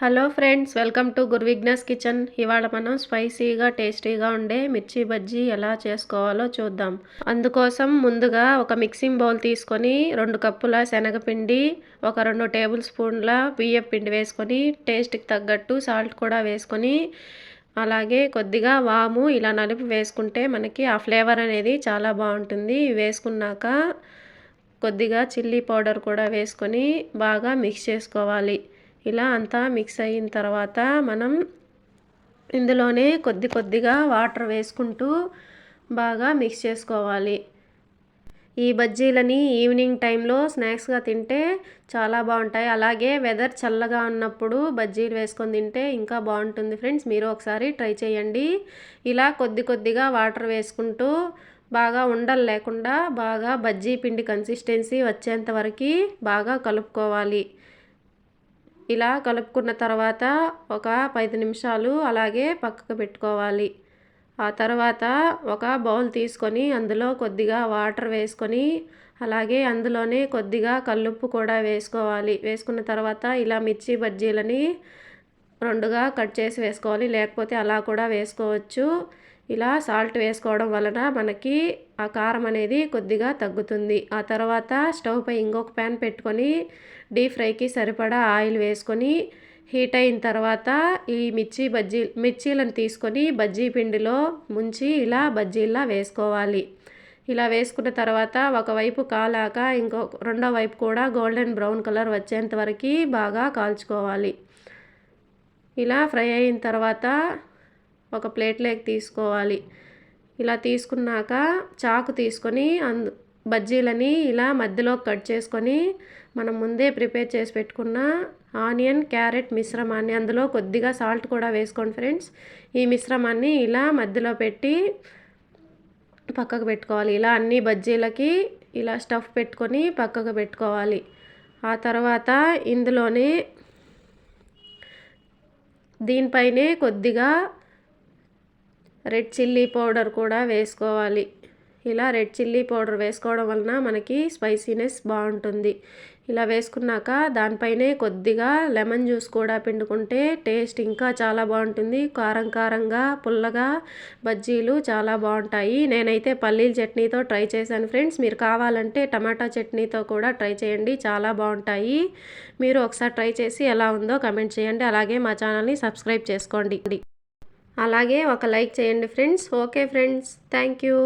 Hello friends welcome to Guruvighnas kitchen. ఇవాళ మనం స్పైసీగా టేస్టీగా ఉండే మిర్చి బజ్జీ ఎలా చేసుకోవాలో చూద్దాం. అందుకోసం ముందుగా ఒక మిక్సింగ్ బౌల్ తీసుకొని రెండు కప్పుల శనగపిండి ఒక రెండు టేబుల్ స్పూన్ల బియ్యం పిండి వేసుకొని టేస్ట్కి తగ్గట్టు సాల్ట్ కూడా వేసుకొని అలాగే కొద్దిగా వాము ఇలా నలుపు వేసుకుంటే మనకి ఆ ఫ్లేవర్ అనేది చాలా బాగుంటుంది. వేసుకున్నాక కొద్దిగా చిల్లీ పౌడర్ కూడా వేసుకొని బాగా మిక్స్ చేసుకోవాలి. ఇలా అంతా మిక్స్ అయిన తర్వాత మనం ఇందులోనే కొద్ది కొద్దిగా వాటర్ వేసుకుంటూ బాగా మిక్స్ చేసుకోవాలి. ఈ బజ్జీలని ఈవినింగ్ టైంలో స్నాక్స్గా తింటే చాలా బాగుంటాయి. అలాగే వెదర్ చల్లగా ఉన్నప్పుడు బజ్జీలు వేసుకొని తింటే ఇంకా బాగుంటుంది ఫ్రెండ్స్. మీరు ఒకసారి ట్రై చేయండి. ఇలా కొద్ది కొద్దిగా వాటర్ వేసుకుంటూ బాగా ఉండలు లేకుండా బాగా బజ్జీ పిండి కన్సిస్టెన్సీ వచ్చేంత వరకు బాగా కలుపుకోవాలి. ఇలా కలుపుకున్న తర్వాత ఒక పది నిమిషాలు అలాగే పక్కకు పెట్టుకోవాలి. ఆ తర్వాత ఒక బౌల్ తీసుకొని అందులో కొద్దిగా వాటర్ వేసుకొని అలాగే అందులోనే కొద్దిగా కల్లుప్పు కూడా వేసుకోవాలి. వేసుకున్న తర్వాత ఇలా మిర్చి బజ్జీలని రెండుగా కట్ చేసి వేసుకోవాలి. లేకపోతే అలా కూడా వేసుకోవచ్చు. ఇలా సాల్ట్ వేసుకోవడం వలన మనకి ఆ కారం అనేది కొద్దిగా తగ్గుతుంది. ఆ తర్వాత స్టవ్ పై ఇంకొక ప్యాన్ పెట్టుకొని డీప్ ఫ్రైకి సరిపడా ఆయిల్ వేసుకొని హీట్ అయిన తర్వాత ఈ మిర్చి బజ్జీ మిర్చీలను తీసుకొని బజ్జీ పిండిలో ముంచి ఇలా బజ్జీలా వేసుకోవాలి. ఇలా వేసుకున్న తర్వాత ఒకవైపు కాలాక ఇంకో రెండో వైపు కూడా గోల్డెన్ బ్రౌన్ కలర్ వచ్చేంత వరకు బాగా కాల్చుకోవాలి. ఇలా ఫ్రై అయిన తర్వాత ఒక ప్లేట్లోకి తీసుకోవాలి. ఇలా తీసుకున్నాక చాకు తీసుకొని అందు బజ్జీలని ఇలా మధ్యలో కట్ చేసుకొని మనం ముందే ప్రిపేర్ చేసి పెట్టుకున్న ఆనియన్ క్యారెట్ మిశ్రమాన్ని అందులో కొద్దిగా సాల్ట్ కూడా వేసుకోండి ఫ్రెండ్స్. ఈ మిశ్రమాన్ని ఇలా మధ్యలో పెట్టి పక్కకు పెట్టుకోవాలి. ఇలా అన్ని బజ్జీలకి ఇలా స్టఫ్ పెట్టుకొని పక్కకు పెట్టుకోవాలి. ఆ తర్వాత ఇందులోనే దీనిపైనే కొద్దిగా రెడ్ చిల్లీ పౌడర్ కూడా వేసుకోవాలి. ఇలా రెడ్ చిల్లీ పౌడర్ వేసుకోవడం వలన మనకి స్పైసీనెస్ బాగుంటుంది. ఇలా వేసుకున్నాక దానిపైనే కొద్దిగా లెమన్ జ్యూస్ కూడా పిండుకుంటే టేస్ట్ ఇంకా చాలా బాగుంటుంది. కారం కారంగా పుల్లగా బజ్జీలు చాలా బాగుంటాయి. నేనైతే పల్లీల చట్నీతో ట్రై చేశాను ఫ్రెండ్స్. మీరు కావాలంటే టమాటా చట్నీతో కూడా ట్రై చేయండి. చాలా బాగుంటాయి. మీరు ఒకసారి ట్రై చేసి ఎలా ఉందో కమెంట్ చేయండి. అలాగే మా ఛానల్ని సబ్స్క్రైబ్ చేసుకోండి. అలాగే ఒక లైక్ చేయండి friends. Okay friends. Thank you.